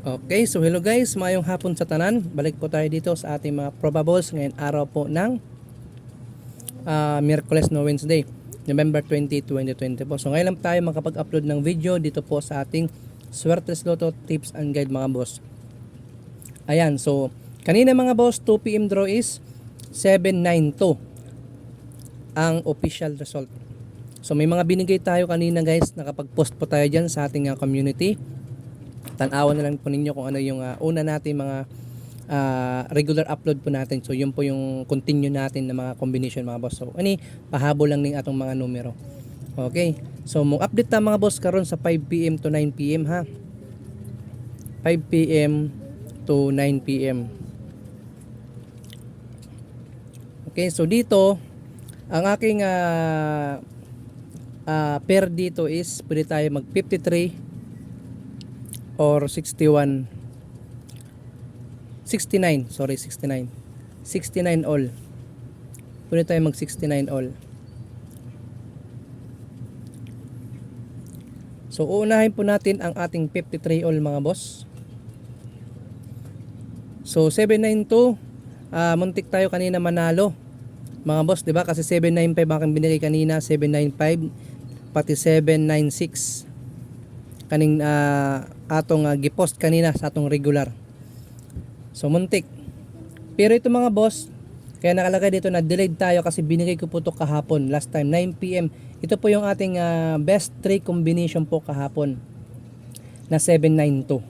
Okay, so hello guys, mayong hapon sa tanan. Balik po tayo dito sa ating mga probables ngayon araw po ng ah, Miyerkules no Wednesday, November 20, 2020 po. So ngayon lang tayo makapag-upload ng video dito po sa ating Swertres Lotto Tips and Guide mga boss. Ayan, so kanina mga boss, 2 p.m. draw is 792 ang official result. So may mga binigay tayo kanina guys, nakapag-post po tayo dyan sa ating ah, community tanawan na lang po ninyo kung ano yung uh, una natin mga uh, regular upload po natin. So yun po yung continue natin na mga combination mga boss. So ani pahabol lang ning atong mga numero. Okay. So mo update ta mga boss karon sa 5 PM to 9 PM ha. 5 PM to 9 PM. Okay, so dito ang aking uh, uh, pair dito is pwede tayo mag 53 or 61 69 sorry 69 69 all. Pwede tayo mag 69 all. So uunahin po natin ang ating 53 all mga boss. So 792 ah muntik tayo kanina manalo mga boss di ba? Kasi 795 aking binigay kanina 795 pati 796 kaning uh, atong uh, gipost kanina sa atong regular. So muntik. Pero ito mga boss, kaya nakalagay dito na delayed tayo kasi binigay ko po to kahapon, last time 9 PM. Ito po yung ating uh, best 3 combination po kahapon na 792.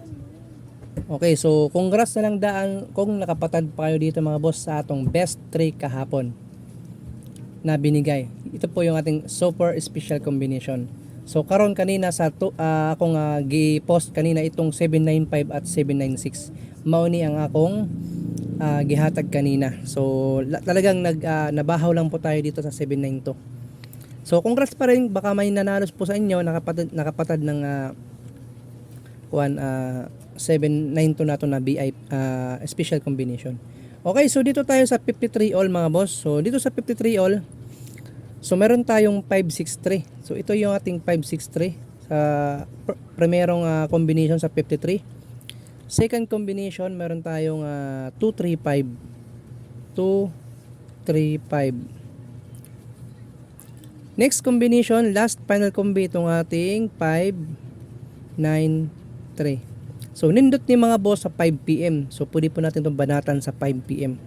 Okay, so congrats na lang daan kung nakapatad pa kayo dito mga boss sa atong best 3 kahapon na binigay. Ito po yung ating super special combination. So karon kanina sa to, uh, akong uh, gi-post kanina itong 795 at 796. Mao ni ang akong uh, gihatag kanina. So la- talagang nag uh, nabahaw lang po tayo dito sa 792. So congrats pa rin baka may nanalos po sa inyo nakapatad nakapatad ng uh, kuan uh, 792 nato na BI uh, special combination. Okay, so dito tayo sa 53 all mga boss. So dito sa 53 all So meron tayong 563. So ito yung ating 563 sa pr- primerong uh, combination sa 53. Second combination meron tayong uh, 235. 235. Next combination, last final combi itong ating 593. So nindot ni mga boss sa 5 PM. So pwede po natin itong banatan sa 5 PM.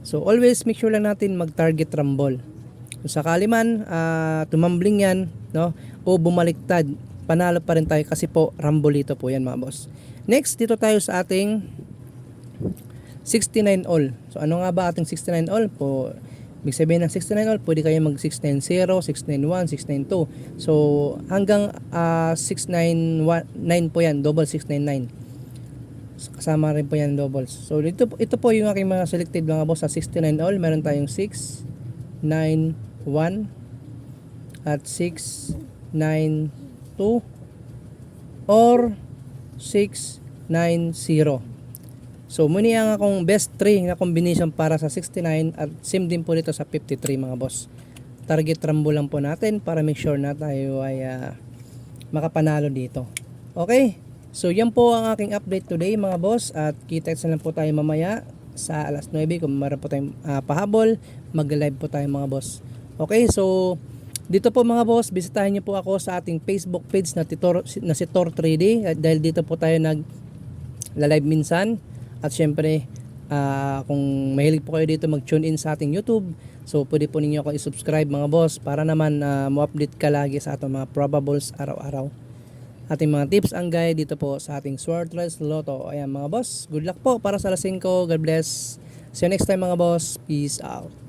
So always make sure lang natin mag-target rumble. Kung sakali man uh, tumambling yan, no, o bumaliktad, panalo pa rin tayo kasi po rambolito po yan mga boss. Next, dito tayo sa ating 69 all. So ano nga ba ating 69 all? Po, Ibig sabihin ng 69 all, pwede kayo mag 690, 691, 692. So hanggang uh, 699 po yan, double 699. Kasama rin po yan doubles. So ito, ito po yung aking mga selected mga boss sa 69 all. Meron tayong 6, 9, 1 at 6, 9, 2 or 6, 9, 0. So muni ang akong best 3 na combination para sa 69 at same din po dito sa 53 mga boss. Target rambo lang po natin para make sure na tayo ay uh, makapanalo dito. Okay? So yan po ang aking update today mga boss at kita na lang po tayo mamaya sa alas 9 kung meron po tayong uh, pahabol mag-live po tayo mga boss. Okay, so dito po mga boss, bisitahin niyo po ako sa ating Facebook page na, titor, na si Tor 3D dahil dito po tayo nag live minsan. At syempre uh, kung mahilig po kayo dito mag-tune in sa ating YouTube so pwede po ninyo ako i-subscribe mga boss para naman uh, mo-update ka lagi sa atong mga probables araw-araw. Ating mga tips ang guide dito po sa ating Swordless Lotto. Ayan mga boss good luck po para sa lasing ko God bless. See you next time mga boss. Peace out